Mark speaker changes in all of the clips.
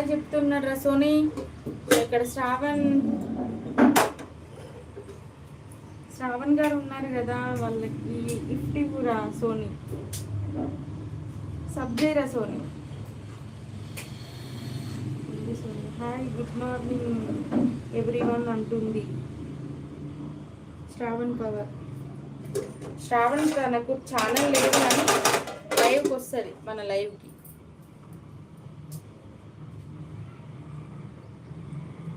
Speaker 1: Hi రా Sony. ఇక్కడ శ్రావణ్ శ్రావణ్ గారు ఉన్నారు కదా వాళ్ళకి గిఫ్ట్ ఇవ్వరా Soni. సబ్జేరా Soni. Soni. Hi good morning everyone అంటుంది శ్రావణ్ పవర్. శ్రావణ్ తనకు ఛానల్ లేదు కానీ లైవ్కి వస్తుంది మన లైవ్కి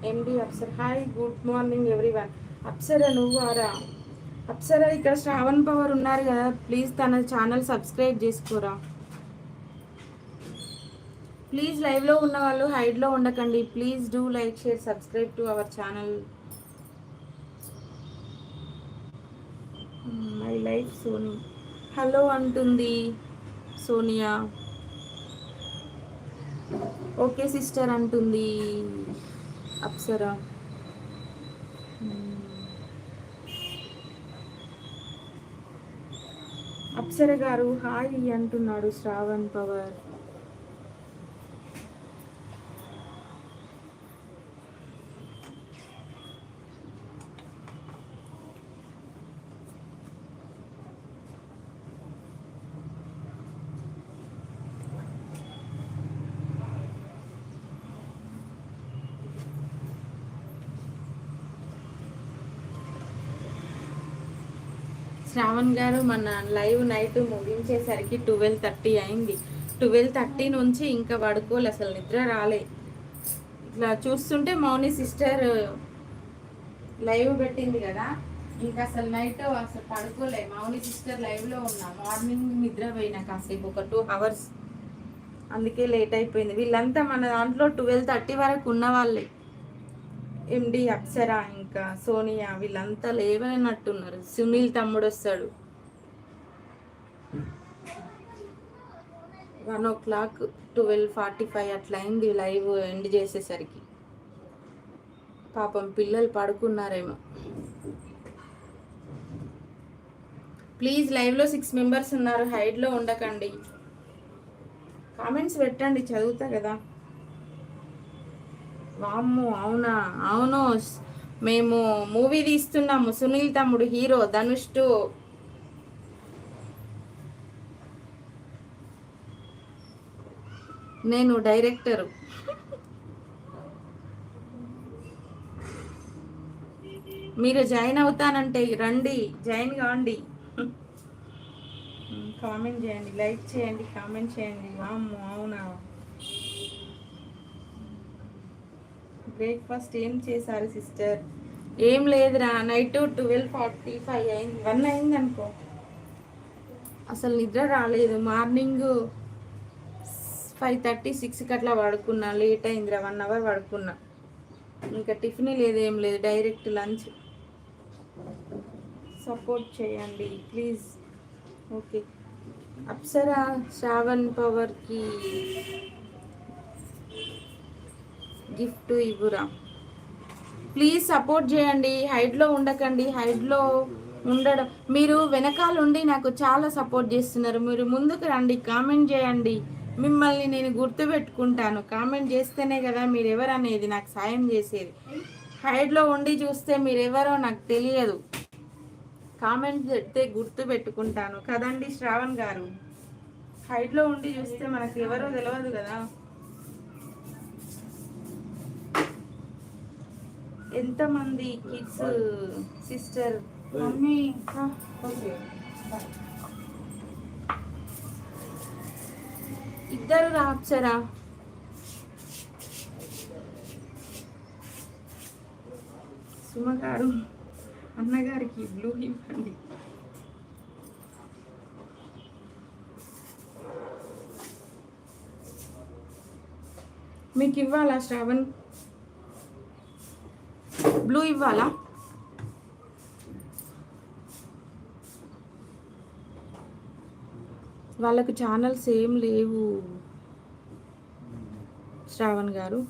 Speaker 1: ఎండి Apsar hi good morning everyone Apsara నువ్వు ఆరా అప్సర ఇక్కడ శ్రావణ్ పవర్ ఉన్నారు కదా. ప్లీజ్ తన ఛానల్ సబ్స్క్రైబ్ చేసుకోరా? ప్లీజ్ లైవ్లో ఉన్న వాళ్ళు హైడ్లో ఉండకండి. Please do like share subscribe to our channel my life Soni hello అంటుంది సోనియా. ఓకే సిస్టర్ అంటుంది. అప్సరా. అప్సర గారు హాయ్ అంటున్నాడు శ్రావణ్ పవర్. శ్రావణ్ గారు మన లైవ్ నైట్ ముగించేసరికి ట్వెల్వ్ థర్టీ అయింది. ట్వెల్వ్ థర్టీ నుంచి ఇంకా పడుకోలే అసలు నిద్ర రాలే. ఇట్లా చూస్తుంటే మౌని సిస్టర్ లైవ్ పెట్టింది కదా ఇంకా అసలు నైట్ అసలు పడుకోలే. మౌని సిస్టర్ లైవ్లో ఉన్నా మార్నింగ్ నిద్ర పోయినా కాసేపు ఒక టూ అవర్స్. అందుకే లేట్ అయిపోయింది. వీళ్ళంతా మన దాంట్లో ట్వెల్వ్ థర్టీ వరకు ఉన్న వాళ్ళే. ఎండి అప్సరా ఇంకా సోనియా వీళ్ళంతా లేవనట్టున్నారు సునీల్ తమ్ముడు వస్తాడు. One o'clock twelve forty five అట్లా అయింది లైవ్ ఎండ్ చేసేసరికి. పాపం పిల్లలు పడుకున్నారేమో. ప్లీజ్ లైవ్లో సిక్స్ మెంబర్స్ ఉన్నారు. హైడ్లో ఉండకండి. కామెంట్స్ పెట్టండి. చదువుతా కదా. వామ్మో అవునా? అవును. మేము మూవీ తీస్తున్నాము. సునీల్ తమ్ముడు హీరో ధనుష్ టు నేను డైరెక్టరు. మీరు జాయిన్ అవుతానంటే రండి జాయిన్ కావండి కామెంట్ చేయండి లైక్ చేయండి కామెంట్ చేయండి. వామ్ము అవునా? బ్రేక్ఫాస్ట్ ఏం చేశారు సిస్టర్? ఏం లేదురా నైట్ ట్వెల్వ్ ఫార్టీ ఫైవ్ అయింది. వన్ అయింది అనుకో. అసలు నిద్ర రాలేదు. మార్నింగ్ ఫైవ్ థర్టీ సిక్స్కి అట్లా పడుకున్నా. లేట్ అయిందిరా వన్ అవర్ పడుకున్నా. ఇంకా టిఫిన్ లేదు ఏం లేదు. Direct lunch. సపోర్ట్ చేయండి ప్లీజ్. ఓకే. అప్సరా శ్రావణ్ పవర్కి గిఫ్ట్ ఇవ్వురా. ప్లీజ్ సపోర్ట్ చేయండి. హైడ్లో ఉండకండి. హైడ్లో ఉండడం. మీరు వెనకాల ఉండి నాకు చాలా సపోర్ట్ చేస్తున్నారు. మీరు ముందుకు రండి. కామెంట్ చేయండి. మిమ్మల్ని నేను గుర్తుపెట్టుకుంటాను. కామెంట్ చేస్తేనే కదా మీరు ఎవరు అనేది నాకు సాయం చేసేది. హైడ్లో ఉండి చూస్తే మీరు ఎవరో నాకు తెలియదు. కామెంట్ చెప్తే గుర్తు పెట్టుకుంటాను కదండి శ్రావణ్ గారు? హైడ్లో ఉండి చూస్తే మనకు ఎవరో తెలియదు కదా. ఎంతమంది కిడ్స్ సిస్టర్ మమ్మీ ఇద్దరు రాప్సరా సుమగారు అన్నగారికి బ్లూ ఇవ్వండి మీకు ఇవ్వాలా శ్రావణ్? బ్లూ ఇవ్వాలా వాళ్ళకు ఛానల్స్ ఏం లేవు. శ్రావణ్ గారు.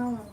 Speaker 1: Oh.